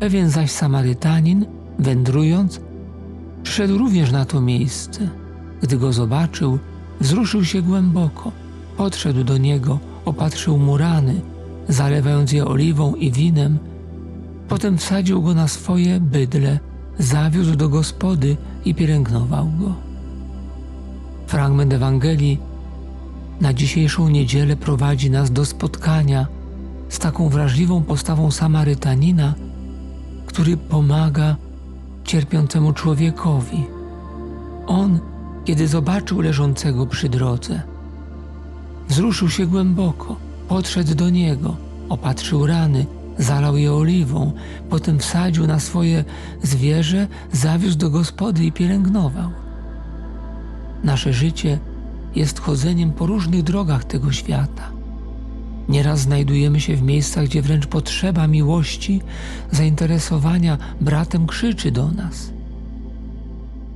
Pewien zaś Samarytanin, wędrując, przyszedł również na to miejsce. Gdy go zobaczył, wzruszył się głęboko, podszedł do niego, opatrzył mu rany, zalewając je oliwą i winem, potem wsadził go na swoje bydle, zawiózł do gospody i pielęgnował go. Fragment Ewangelii na dzisiejszą niedzielę prowadzi nas do spotkania z taką wrażliwą postawą Samarytanina, który pomaga cierpiącemu człowiekowi. On, kiedy zobaczył leżącego przy drodze, wzruszył się głęboko, podszedł do niego, opatrzył rany, zalał je oliwą, potem wsadził na swoje zwierzę, zawiózł do gospody i pielęgnował. Nasze życie jest chodzeniem po różnych drogach tego świata. Nieraz znajdujemy się w miejscach, gdzie wręcz potrzeba miłości, zainteresowania bratem krzyczy do nas.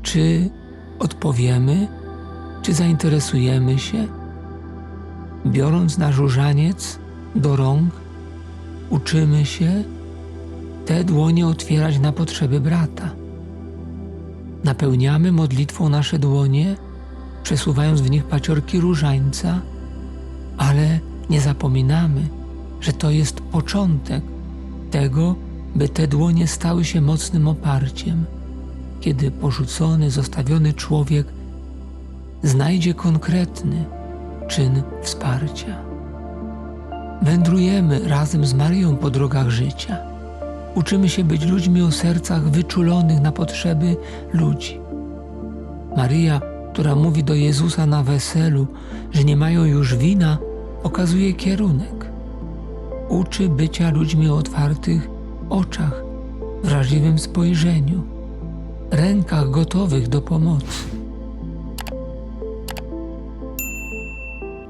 Czy odpowiemy, czy zainteresujemy się? Biorąc nasz różaniec do rąk, uczymy się te dłonie otwierać na potrzeby brata. Napełniamy modlitwą nasze dłonie, przesuwając w nich paciorki różańca, ale nie zapominamy, że to jest początek tego, by te dłonie stały się mocnym oparciem, kiedy porzucony, zostawiony człowiek znajdzie konkretny czyn wsparcia. Wędrujemy razem z Marią po drogach życia. Uczymy się być ludźmi o sercach wyczulonych na potrzeby ludzi. Maryja, która mówi do Jezusa na weselu, że nie mają już wina, okazuje kierunek. Uczy bycia ludźmi o otwartych oczach, wrażliwym spojrzeniu, rękach gotowych do pomocy.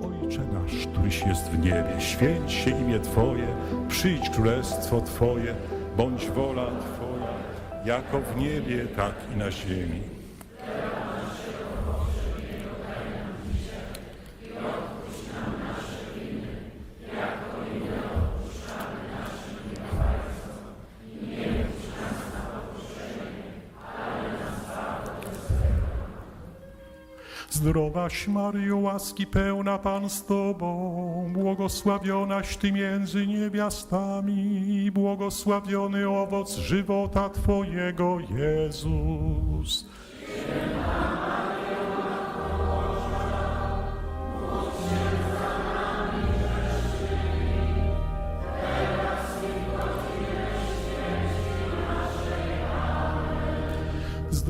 Ojcze nasz, któryś jest w niebie, święć się imię Twoje, przyjdź królestwo Twoje, bądź wola Twoja, jako w niebie, tak i na ziemi. Zdrowaś Maryjo, łaski pełna Pan z Tobą, błogosławionaś Ty między niewiastami, błogosławiony owoc żywota Twojego, Jezus.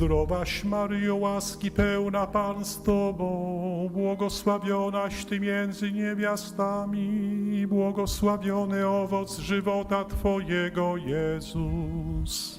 Zdrowaś Maryjo, łaski pełna Pan z Tobą, błogosławionaś Ty między niewiastami błogosławiony owoc żywota Twojego, Jezus.